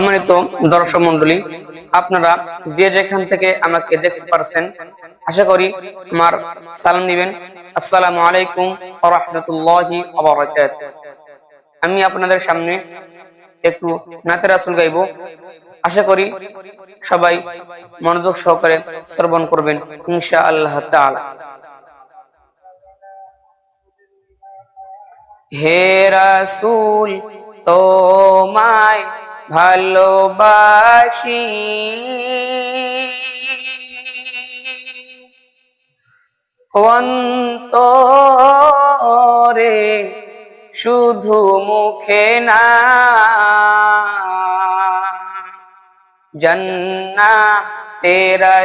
সম্মানিত দর্শক মন্ডলী আপনারা যে যেখান থেকে আমাকে দেখতে পারছেন, আশা করি আমার সালাম নিবেন। আসসালামু আলাইকুম রহমতুল্লাহি আমি আপনাদের সামনে একটু নাতে রাসুল গাইব। আশা করি সবাই মনোযোগ সহকারে শ্রবণ করবেন ইনশা আল্লাহ তাআলা। হে রাসূল, তোমায় ভালোবাসি। অন্তরে শুধু মুখে না জন্না তেরা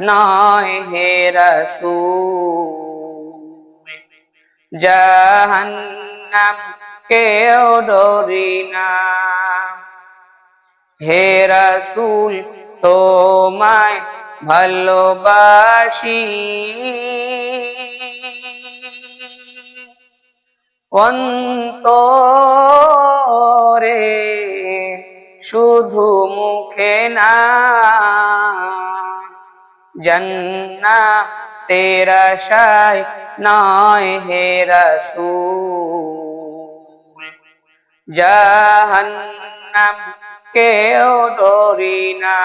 নয় হে রসূল। জাহান্নাম কেউ ডরি না। হে রসুল, তোমায় ভালোবাসি। অন্তরে শুধু মুখে না জন্না তেরা শায় নয় হে রসুল। জাহান্নাম কেউ ডরি না।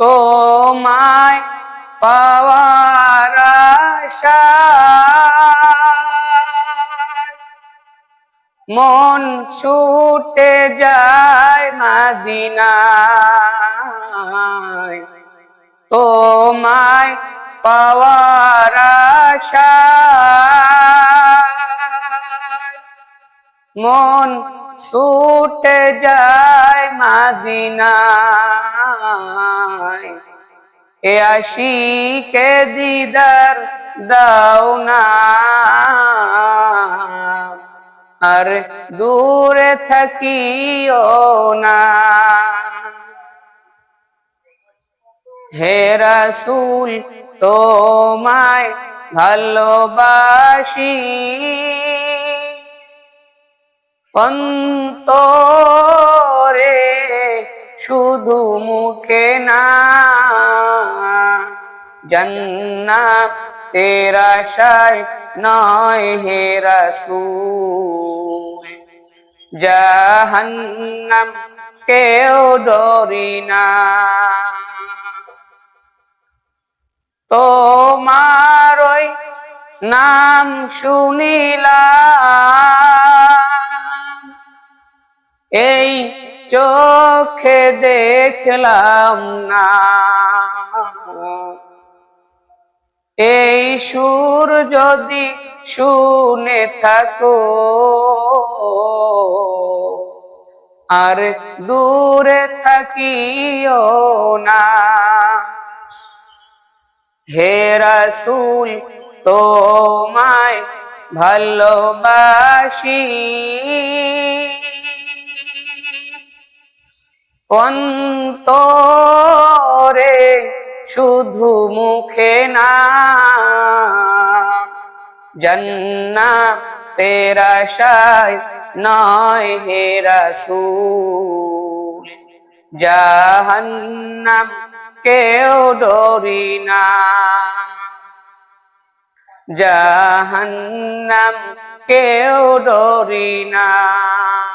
তোমায় পাওয়ার আশায় মন ছুটে যায় মাদিনায়। তোমায় পাওয়ার আশায় মন ছুটে যায় মাদিনায়। এ আশিকে দিদার দাও না। আর দূরে থাকিও না। হে রাসূল, তোমায় ভালোবাসি। অন্তরে শুধু মুখে না জন্না তেরা শায় নয় হে রসূল। জাহান্নাম কেউ ডরি না। তোমার নাম শুনিলাম এই চোখে দেখলাম না। এই সুর যদি শুনে থাকো, আর দূরে থাকিও না। হে রাসূল, তোমায় ভালোবাসি। অন্তরে শুধু মুখে না জন্না তেরা শায় নয় হে রাসূল, জাহান্নাম কেউ ডরি না। জাহান্নাম কেউ ডরি না।